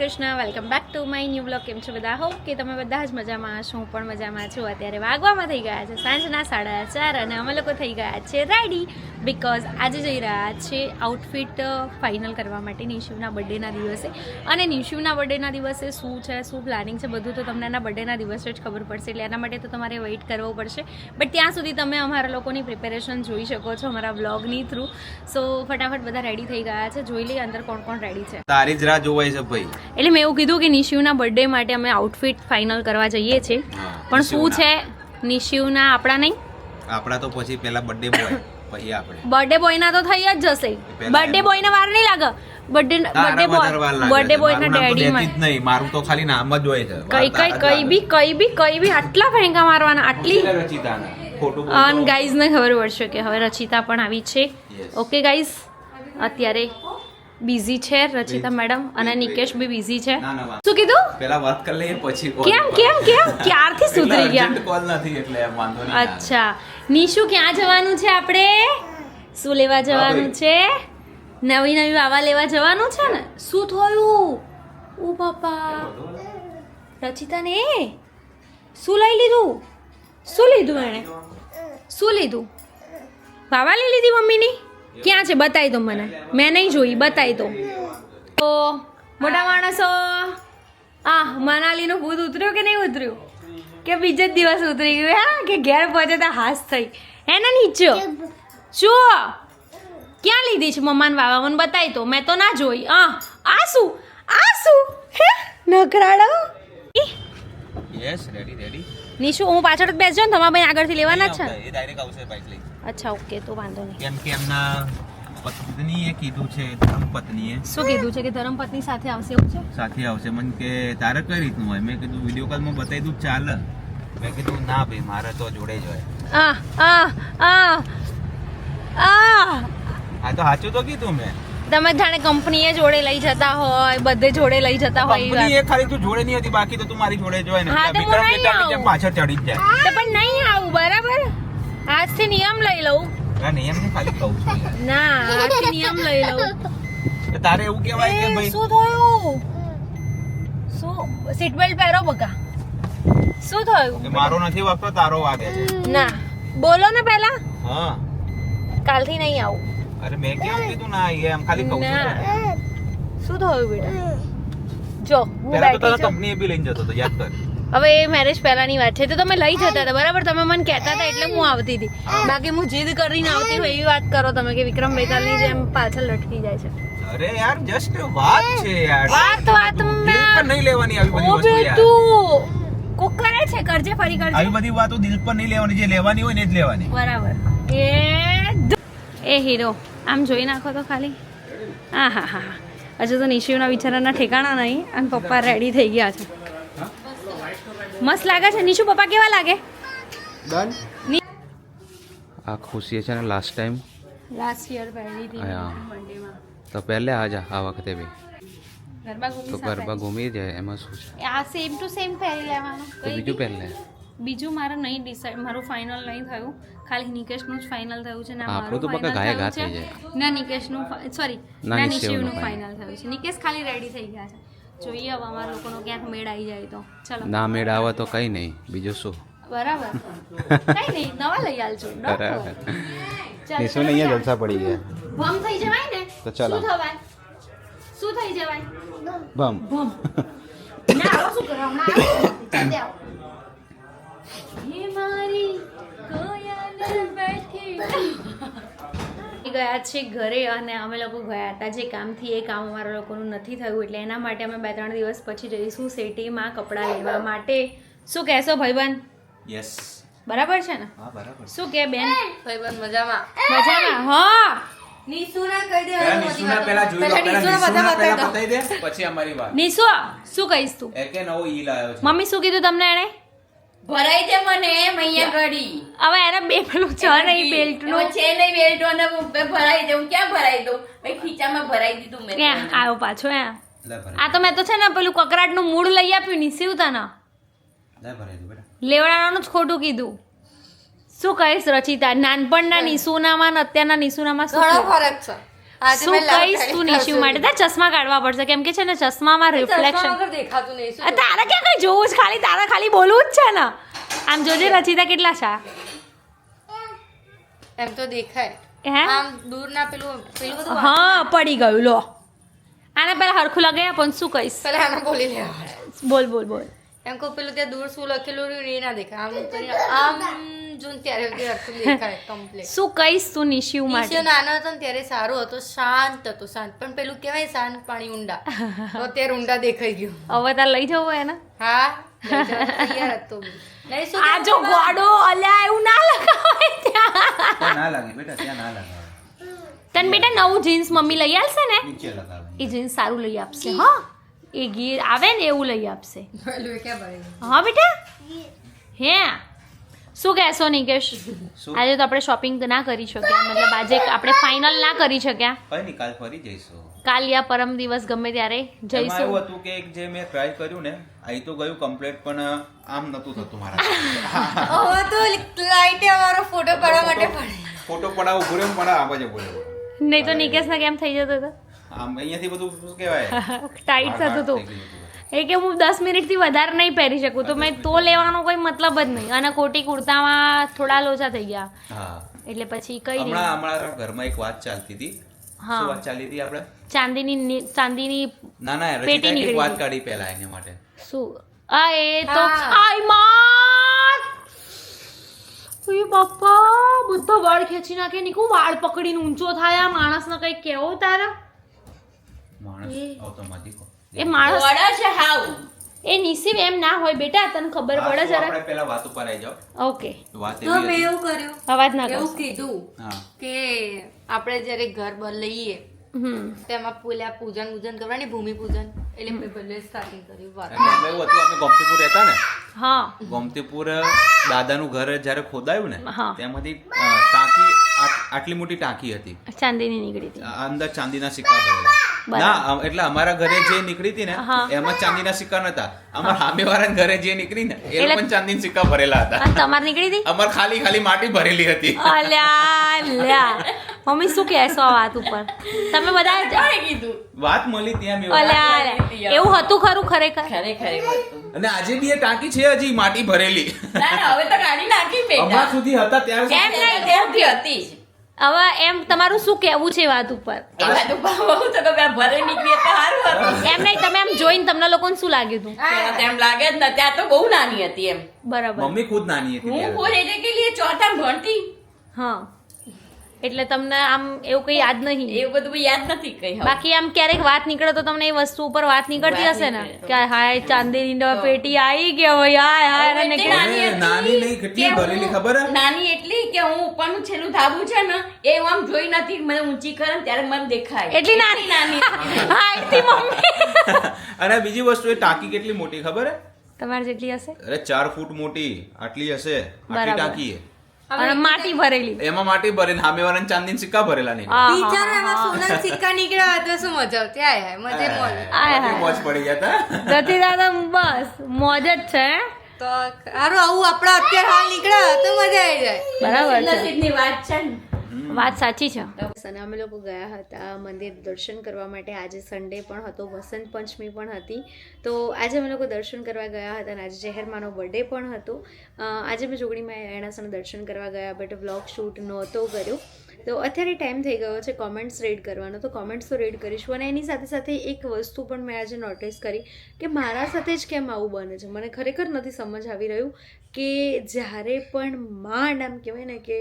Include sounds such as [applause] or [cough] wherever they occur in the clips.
Krishna welcome back to my new blog કેમ છો બધા? હોપ કે તમે બધા જ મજામાં હશો. હું પણ મજામાં છું. અત્યારે વાગવામાં થઈ ગયા છે સાંજના સાડા ચાર અને અમે લોકો થઈ ગયા છે રેડી બિકોઝ આજે જઈ રહ્યા છે આઉટફિટ ફાઇનલ કરવા માટે નિશુના બર્થડેના દિવસે. અને નિશુના બર્થડેના દિવસે શું છે, શું પ્લાનિંગ છે બધું તો તમને એના બર્થડેના દિવસે જ ખબર પડશે. એટલે એના માટે તો તમારે વેઇટ કરવો પડશે. બટ ત્યાં સુધી તમે અમારા લોકોની પ્રિપેરેશન જોઈ શકો છો અમારા બ્લોગની થ્રુ સો ફટાફટ બધા રેડી થઈ ગયા છે. જોઈ લઈએ અંદર કોણ કોણ રેડી છે. તારી જ રાહ જોવાય છે ભાઈ. એટલે મેં એવું કીધું કે નિશિવના બર્થડે માટે અમે આઉટફિટ ફાઇનલ કરવા જઈએ છીએ. પણ શું છે? નિશિવના આપણા નહીં? આપણા તો પછી પહેલા બર્થડે બોય પછી આપણે. બર્થડે બોયના તો થઈ જ જશે. બર્થડે. બોયને વાર નહીં લાગે. બર્થડે બર્થડે બોય બર્થડે બોયના ડેડી માં. નહીં. મારું તો ખાલી નામ જ હોય છે. કઈ કઈ કઈ બી કઈ બી કઈ બી આટલા ફેંકા મારવાના. આટલી અન બોલતો. ગાઈઝને ખબર પડશે કે હવે રચિતા પણ આવી છે. ઓકે ગાઈઝ અત્યારે બિઝી છે રચિતા મેડમ અને નિકેશ બી બિઝી છે. શું કીધું? પેલા વાત કરી લઈએ પછી કેમ કેમ કેમ? [laughs] ક્યારથી સુધરી ગયા? કોલ નથી એટલે વાંધો નહીં અચ્છા. નિશુ ક્યાં જવાનું છે આપણે? શું લેવા જવાનું છે? નવી નવી વાવા લેવા જવાનું છે ને? શું થયું? ઓ બાપા. રચિતાને શું લઈ લીધું? શું લીધું એણે? શું લીધું? વાવા લઈ લીધી મમ્મીની? ક્યાં છે? બતાવી દો મને. મેં નહીં જોઈ બતાવી દો તો મોટા માણસો આ મનાલીનું ભૂત ઉતર્યું કે નહીં ઉતર્યું? કે બીજે જ દિવસ ઉતરી ગયું? હા કે ઘેર પહોંચતા હાસ થઈ. હે ને નીચો? શું ક્યાં લીધી છે મમ્માને વાવા મને બતાવી તો. મેં તો ના જોઈ. આ આ શું? આ શું? હે? નકરાડો યસ રેડી રેડી નીશુ હું પાછળ જ બેસજો ને તમારા ભાઈ આગળથી લેવાના છે. એ ડાયરેક્ટ આવશે bike લઈ. અચ્છા ઓકે તો વાંધો નહીં. કેમ કે એમના પત્નીએ કીધું છે ધર્મપત્નીએ. શું કીધું છે કે ધર્મપત્ની સાથે આવશે એવું છે? સાથે આવશે. મને કે તારે કઈ રીતનું હોય? મેં કીધું વીડિયો કોલમાં બતાવી દઉં ચાલે. મેં કીધું ના ભાઈ મારે તો જોડે જ હોય. આ આ આ આ. આ તો સાચું તો કીધું મેં. તમે જાણે કંપનીએ જોડે લઈ જતા હોય બધે જોડે લઈ જતા હોય કંપની એ ખાલી તું જોડે નહીં હતી બાકી તો તું મારી જોડે જ હોય ને. હા, તો હું નહીં આવું. પાછળ ચડી જ જાય. તો પણ નહીં આવું બરાબર? આજથી નિયમ લઈ લઉં. ના નિયમ નહીં ખાલી કહું છું. ના આજથી નિયમ લઈ લઉં. તારે એવું કહેવાય કે ભાઈ શું થયું? શું? સીટ બેલ્ટ પહેરો બકા. શું થયું? મારો નથી વાગતો તારો વાગે છે. ના. બોલો ને પહેલા. હા. કાલથી નહીં આવું. અરે મેં કેમ કીધું ના એ એમ ખાલી કહું છું શું થયું બેટા? જો હું બેઠી છું. કંપનીએ બી લઈને જતો તો યાદ કર. હવે એ મેરેજ પહેલાની વાત છે. તો તમે લઈ જતા હતા બરાબર? તમે મને કહેતા હતા એટલે હું આવતી હતી. બાકી હું જીદ કરીને આવતી હોય એવી વાત કરો તમે કે વિક્રમ બેતાલની જેમ પાછળ લટકી જાય છે. અરે યાર જસ્ટ વાત છે યાર. વાત વાત દિલ નહીં લેવાની આવી બધી વસ્તુ યાર. તું કોક કરે છે કરજે ફરી કરજે. આવી બધી વાતો દિલ પર નહીં લેવાની જે લેવાની હોય ને જ લેવાની. બરાબર. એ એ હીરો આમ જોઈ નાખો તો ખાલી. હા હા હા હજુ તો નિશિવના બિચારાના ઠેકાણા નહીં અને પપ્પા રેડી થઈ ગયા છે. મસ્ત લાગે છે. નિશુ પપ્પા કેવા લાગે? આ ખુશી છે ને લાસ્ટ ટાઈમ લાસ્ટ યર પહેરી હતી. બર્થડેમાં તો પહેલે આજા આ વખતે બી. ગરબા તો ઘૂમી ગરબા ઘૂમી જાય એમાં શું છે? આ સેમ ટુ સેમ પહેરી લેવાનું. તો કઈ બીજું પહેરી પહેલે બીજું મારે નહીં ડિસાઈડ મારું ફાઇનલ નહીં થયું. ખાલી નિકેશનું જ ફાઇનલ થયું છે ના મારું તો પક્કા ગાય ગાયે થઈ જાય. છે. ના નિકેશનું સોરી ના નિશિવનું ફાઇનલ થયું છે. નિકેશ ખાલી રેડી થઈ ગયા છે. જોઈએ હવે અમારા લોકોનો ક્યાંક મેળ આવી જાય તો. ચલો. ના મેળ આવે તો કઈ નહીં. બીજું શું? બરાબર. કઈ નહીં નવા લઈ આલજો. બરાબર. નિશુને અહીંયા જલસા પડી ગયા. ભમ થઈ જવાય ને? તો ચલો. શું થવાય? શું થઈ જવાય? બમ ભમ. ના આવો શું કરો? હમણાં આવો. હે મારી કોયલ બેઠી. ગયા છે ઘરે અને અમે લોકો ગયા હતા જે કામથી એ કામ અમારા લોકોનું નથી થયું એટલે એના માટે અમે બે ત્રણ દિવસ પછી જઈશું સિટીમાં કપડાં લેવા માટે. શું કહેશો ભાઈબંધ? યસ બરાબર છે ને? હા બરાબર. શું કે બેન? ભાઈબંધ મજામાં? મજામાં? હા. નિશુના કહી દે પહેલા પહેલા જોઈ લો પહેલા પહેલા નિશુના નિશુના બધા પહેલા બતાવી બતાવી દે પછી અમારી વાત. નિશુ શું કહીશ તું? એકે નવો ઈ લાવ્યો છે. મમ્મી શું કીધું તમને એણે? ભરાઈ દે મને મૈયા ગળી હવે એને બે પેલું છે નહીં બેલ્ટનું છે નહીં બેલ્ટ અને ભરાઈ દે હું ક્યાં ભરાઈ દઉં? મેં ખીચામાં ભરાઈ દીધું મેં ક્યાં? આવ્યો પાછો એ આ તો મેં તો છે ને પેલું કકરાટનું મૂળ લઈ આપ્યું ની શિવ તને. લે ભરાઈ દો બેટા. લેવડાનું જ ખોટું કીધું. શું કહીશ રચિતા? નાનપણના નિશુનામાં અને અત્યારના નિશુનામાં શું ફરક? છે. શું કહીશ તું નિશિવ માટે તાર ચશ્મા કાઢવા પડશે. કેમ કે છે ને ચશ્મામાં ચશ્મા રિફ્લેક્શન દેખાતું નહીં તારે ક્યાં કઈ જોવું જ ખાલી તારે ખાલી બોલવું જ છે ને. આમ જોજે રચિતા કેટલા છે? એમ તો દેખાય. હે? આમ દૂર ના પેલું પેલું હા પડી ગયું લો. આને પેલા હરખું લગાયા પણ શું કહીશ? આને બોલી લેવા બોલ બોલ બોલ. એમ કહું પેલું ત્યાં દૂર શું લખેલું એ ના દેખાય. આમ આમ જોઈને ત્યારે કમ્પ્લીટ [laughs] શું કહીશ તું નિશિવ માટે? નિશિવ નાનો હતો ને ત્યારે સારો હતો શાંત હતો શાંત. પણ પેલું કહેવાય શાંત પાણી ઊંડા. [laughs] તો અત્યારે ઊંડા દેખાઈ ગયું. હવે તાર લઈ જવું એને? હા લઈ તૈયાર હતો નહીં શું આ જો ગોડો અલ્યા એવું ના લગાવાય ત્યાં. ના લાગે બેટા ત્યાં ના લાગે તને બેટા નવું જીન્સ મમ્મી લઈ આવશે ને? એ જીન્સ સારું લઈ આપશે હા. એ ગીર આવે ને એવું લઈ આપશે? [laughs] હા બેટા? હે. શું કહેશો નિકેશ? આજે તો આપણે શોપિંગ ના કરી શક્યા. મતલબ આજે આપણે ફાઇનલ ના કરી શક્યા. કઈ નહીં કાલ ફરી જઈશું. કાલ યા પરમ દિવસ ગમે ત્યારે જઈશું. એવું હતું કે એક જે મેં ટ્રાય કર્યું ને અહીં તો ગયું કમ્પ્લીટ પણ આમ નતું થતું મારા [laughs] હવે તો લાઈટે અમારો ફોટો પાડવા માટે પડે. ફોટો પડાવ ઊભો રહ્યો પડાવ આ બાજુ બોલ્યો નહીં તો નિકેશને કેમ થઈ જતો હતો? આમ અહીંયાથી બધું શું કહેવાય? [laughs] ટાઈટ થતું હતું. એ કે હું દસ મિનિટથી વધારે નહીં પહેરી શકું. તો મેં તો લેવાનો કોઈ મતલબ જ નહીં. અને કોટી કુર્તામાં થોડા લોચા થઈ ગયા. હા. એટલે પછી કઈ હમણાં અમારા ઘરમાં એક વાત ચાલતી હતી. હા. શું વાત ચાલી હતી આપણે? ચાંદીની ચાંદીની ના ના પેટી. નીકળી વાત કાઢી પહેલા એના માટે. શું? આ એ તો આઈ આયમાં ઓય બાપા બધો વાળ ખેંચી નાખે નીકુ વાળ પકડીને ઊંચો થાય? આ માણસને કઈ કેવો તારા? માણસ એ. એ માણસ વડા છે હાવ. એ નિસીબ એમ ના હોય બેટા તને ખબર પડે જરા? આપણે પહેલા વાત ઉપર આવી જાઓ. ઓકે. વાત તો મેં એવું કર્યું અવાજ ના એવું કીધું કે આપણે જ્યારે ઘર બર લઈએ તેમાં પેલા પૂજન પૂજન કરવાની ભૂમિ પૂજન. એટલે મેં ભલે સ્ટાર્ટિંગ કર્યું વાત એટલે એવું હતું અમે ગોમતીપુર રહેતા ને? હા. ગોમતીપુર દાદાનું ઘર જ્યારે ખોદાયું ને તેમાંથી ટાંકી આટલી મોટી ટાંકી હતી. ચાંદીની નીકળી હતી. અંદર ચાંદીના સિક્કા ભરેલા. ના એટલે અમારા ઘરે જે નીકળી હતી ને એમાં ચાંદીના સિક્કા નતા. અમારા સામેવાળાના ઘરે જે નીકળી ને એ પણ ચાંદીના સિક્કા ભરેલા હતા. તમારે નીકળી હતી? અમાર ખાલી ખાલી માટી ભરેલી હતી. અલ્યા અલ્યા. મમ્મી શું કહેશો આ વાત ઉપર? તમે બધા કીધું? વાત મળી ત્યાં મેં અલ્યા અલ્યા. એવું હતું ખરું ખરેખર? ખરેખર અને આજે બી એ ટાંકી છે હજી માટી ભરેલી. ના ના હવે તો કાઢી નાખી [laughs] બેટા. સુધી હતા ત્યાં સુધી નહીં. હતી હવે એમ તમારું શું કહેવું છે વાત ઉપર? એ વાત ઉપર બહુ તો કે ભરે નીકળી તો સારું હતું. એમ નહીં તમે એમ જોઈને તમને લોકોને શું લાગ્યું હતું? એમ લાગે જ ને ત્યાં તો બહુ નાની હતી એમ. બરાબર. મમ્મી ખુદ નાની હતી હું. ખુદ એટલે કે લીએ ચોથા ભણતી. હા. એટલે તમને આમ એવું કઈ યાદ નહીં. એવું બધું યાદ નથી કઈ બાકી આમ ક્યારેક વાત નીકળે તો તમને એ વસ્તુ ઉપર વાત નીકળતી હશે ને? કે હાય ચાંદીની ડબ્બા પેટી આવી ગયો હોય હાય હાય અને નાની નાની નહીં, કેટલી ભરેલી ખબર હે? નાની એટલી કે હું ઉપરનું છેલ્લું ધાબુ છે ને એ હું આમ જોઈ નથી મને ઊંચી કરે ને ત્યારે મને દેખાય. એટલી નાની? નાની. [laughs] હાયથી મમ્મી. [laughs] અને બીજી વસ્તુ એ ટાંકી કેટલી મોટી ખબર હે? તમારે જેટલી હશે? અરે ચાર ફૂટ મોટી આટલી હશે આટલી. ટાંકી. હે. અને માટી ભરેલી. એમાં માટી ભરે સામે વાળા ચાંદી સિક્કા ભરેલા નહીં. હા, એમાં સોના સિક્કા નીકળ્યા તો શું મજા આવતી? આય હાય મજે મોજ. આય હાય. મોજ પડી ગયા હતા દતી દાદા બસ મોજ જ છે. હે? તો સારું આવું આપણા અત્યારે હાલ નીકળ્યા તો મજા આવી જાય. બરાબર છે. નસીબની વાત છે ને. વાત સાચી છે. અને અમે લોકો ગયા હતા મંદિર દર્શન કરવા માટે. આજે સન્ડે પણ હતો, વસંત પંચમી પણ હતી. તો આજે અમે લોકો દર્શન કરવા ગયા હતા અને આજે જહેરમાનો બર્થડે પણ હતો. આજે મેં જોગણીમાં એણાસણ દર્શન કરવા ગયા, બટ વ્લોગ શૂટ નહોતો કર્યો. તો અત્યારે ટાઈમ થઈ ગયો છે કોમેન્ટ્સ રીડ કરવાનો. તો કોમેન્ટ્સ તો રીડ કરીશું અને એની સાથે સાથે એક વસ્તુ પણ મેં આજે નોટિસ કરી કે મારા સાથે જ કેમ આવું બને છે. મને ખરેખર નથી સમજ આવી રહ્યું કે જ્યારે પણ માંડ આમ કહેવાય ને કે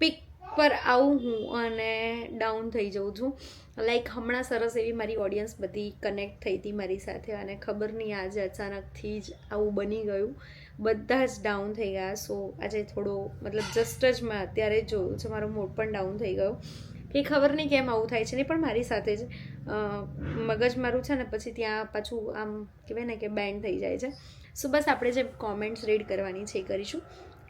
પીક પર આવું હું અને ડાઉન થઈ જાઉં છું. લાઈક હમણાં સરસ એવી મારી ઓડિયન્સ બધી કનેક્ટ થઈ હતી મારી સાથે અને ખબર નહીં આજે અચાનકથી જ આવું બની ગયું. બધા જ ડાઉન થઈ ગયા. સો આજે થોડો, મતલબ જસ્ટ જ મેં અત્યારે જોયું છે, મારો મૂડ પણ ડાઉન થઈ ગયો. કે ખબર નહીં કેમ આવું થાય છે, નહીં, પણ મારી સાથે જ મગજ મારું છે ને, પછી ત્યાં પાછું આમ કહેવાય ને કે બેન્ડ થઈ જાય છે. સો બસ આપણે જે કોમેન્ટ્સ રીડ કરવાની છે કરીશું.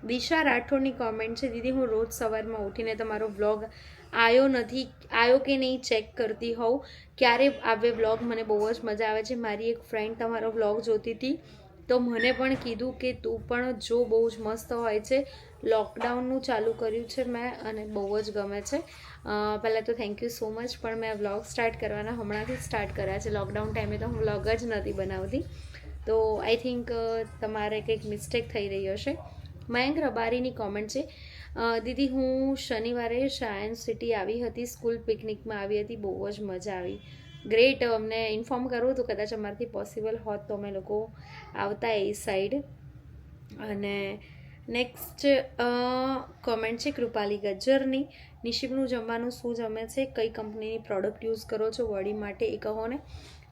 દિશા રાઠોડની કોમેન્ટ છે, દીદી, હું રોજ સવારમાં ઉઠીને તમારો વ્લોગ આવ્યો નથી આવ્યો કે નહીં ચેક કરતી હોઉં. ક્યારે આવે વ્લોગ મને બહુ જ મજા આવે છે. મારી એક ફ્રેન્ડ તમારો વ્લોગ જોતી હતી, તો મને પણ કીધું કે તું પણ જો બહુ જ મસ્ત હોય છે. લોકડાઉનનું ચાલુ કર્યું છે મેં અને બહુ જ ગમે છે. પહેલાં તો થેન્ક યુ સો મચ પણ મેં વ્લોગ સ્ટાર્ટ કરવાના હમણાંથી સ્ટાર્ટ કર્યા છે. લોકડાઉન ટાઈમે તો હું વ્લોગ જ નથી બનાવતી. તો આઈ થિંક તમારે કંઈક મિસ્ટેક થઈ રહી હશે. મયંક રબારીની કોમેન્ટ છે. દીદી, હું શનિવારે સાયન્સ સિટી આવી હતી. સ્કૂલ પિકનિકમાં આવી હતી. બહુ જ મજા આવી. ગ્રેટ અમને ઇન્ફોર્મ કરવું તો કદાચ અમારાથી પોસિબલ હોત તો અમે લોકો આવતા એ સાઈડ અને નેક્સ્ટ કોમેન્ટ છે કૃપાલી ગજ્જરની. નિશિબનું જમવાનું શું જમે છે? કઈ કંપનીની પ્રોડક્ટ યુઝ કરો છો? વડી માટે એ કહો ને.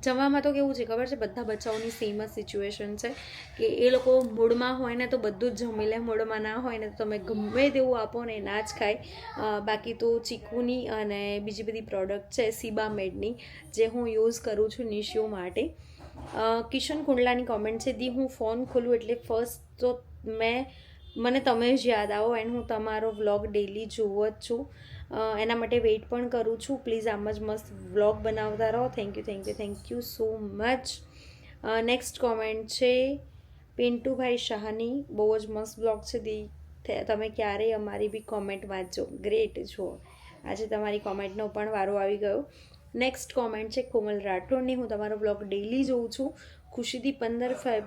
જમવામાં તો કેવું છે, ખબર છે? બધા બચ્ચાઓની સેમ જ સિચ્યુએશન છે કે એ લોકો મૂડમાં હોય ને તો બધું જ જમી લે મૂડમાં ના હોય ને તો તમે ગમે તેવું આપો ને ના જ ખાય. બાકી તો ચીકુની અને બીજી બધી પ્રોડક્ટ છે સીબામેડની જે હું યુઝ કરું છું નિશિયો માટે. કિશન કુંડલાની કોમેન્ટ છે, દી, હું ફોન ખોલું એટલે ફર્સ્ટ તો મેં, મને તમે જ યાદ આવો એન્ડ હું તમારો વ્લોગ ડેલી જોવો જ છું. એના માટે વેઇટ પણ કરું છું. પ્લીઝ આમ જ મસ્ત વ્લોગ બનાવતા રહો. Thank you thank you thank you so much next comment છે પિન્ટુભાઈ શાહની. બહુ જ મસ્ત બ્લોગ છે દી. તમે ક્યારેય અમારી બી કોમેન્ટ વાંચો ગ્રેટ જુઓ. આજે તમારી કોમેન્ટનો પણ વારો આવી ગયો. નેક્સ્ટ કોમેન્ટ છે કોમલ રાઠોડની. હું તમારો બ્લોગ ડેલી જોઉં છું. ખુશીથી પંદર ફેબ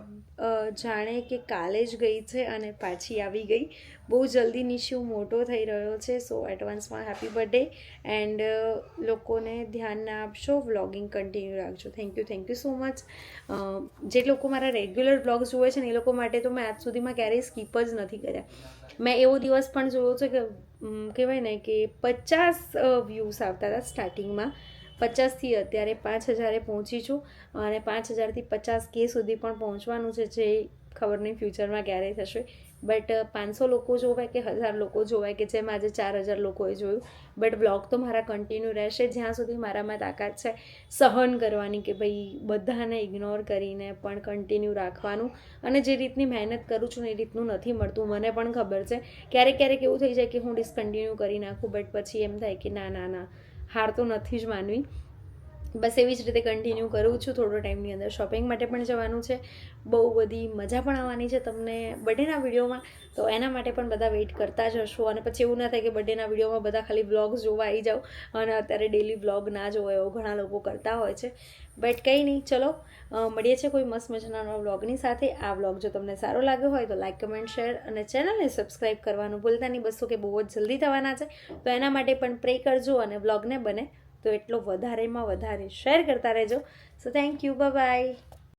જાણે કે કાલે જ ગઈ છે અને પાછી આવી ગઈ. બહુ જલ્દી નિશિવ મોટો થઈ રહ્યો છે સો એડવાન્સમાં હેપી બર્થડે એન્ડ લોકોને ધ્યાન ના આપશો વ્લોગિંગ કન્ટિન્યુ રાખજો. Thank you thank you so much જે લોકો મારા રેગ્યુલર બ્લોગ્સ જુએ છે ને, એ લોકો માટે તો મેં આજ સુધીમાં ક્યારેય સ્કીપ જ નથી કર્યા. મેં એવો દિવસ પણ જોયો છે કે કહેવાય ને કે પચાસ વ્યૂઝ આવતા હતા સ્ટાર્ટિંગમાં પચાસથી અત્યારે પાંચ હજારે પહોંચી છું અને પાંચ હજારથી પચાસ કે સુધી પણ પહોંચવાનું છે, જે ખબર નહીં ફ્યુચરમાં ક્યારે થશે. બટ પાંચસો લોકો જોવાય કે હજાર લોકો જોવાય કે જેમ આજે ચાર હજાર લોકોએ જોયું. બટ, બ્લોગ તો મારા કન્ટિન્યુ રહેશે, જ્યાં સુધી મારામાં તાકાત છે સહન કરવાની કે ભાઈ બધાને ઇગ્નોર કરીને પણ કન્ટિન્યુ રાખવાનું. અને જે રીતની મહેનત કરું છું એ રીતનું નથી મળતું. મને પણ ખબર છે. ક્યારેક ક્યારેક એવું થઈ જાય કે હું ડિસકન્ટિન્યુ કરી નાખું, બટ પછી એમ થાય કે ના ના ના. હાર તો નથી જ માનવી. બસ એવી જ રીતે કન્ટિન્યુ કરું છું. થોડો ટાઈમની અંદર શોપિંગ માટે પણ જવાનું છે. બહુ બધી મજા પણ આવવાની છે તમને બર્થડેના વિડીયોમાં તો એના માટે પણ બધા વેઇટ કરતા જ હશો. અને પછી એવું ના થાય કે બર્થડેના વિડીયોમાં બધા ખાલી બ્લોગ્સ જોવા આવી જાઓ. અને અત્યારે ડેલી વ્લોગ ના જોવો એવો ઘણા લોકો કરતા હોય છે. બટ કંઈ નહીં, ચલો મળીએ છીએ કોઈ મસ્ત મજાના બ્લોગની સાથે. આ વ્લોગ જો તમને સારો લાગ્યો હોય તો લાઇક કમેન્ટ શેર અને ચેનલને સબસ્ક્રાઈબ કરવાનું ભૂલતા નહીં. બસો કે બહુ જ જલ્દી થવાના છે. તો એના માટે પણ પ્રે કરજો અને વ્લોગને બને તો એટલો વધારેમાં વધારે શેર કરતા રહેજો. So thank you bye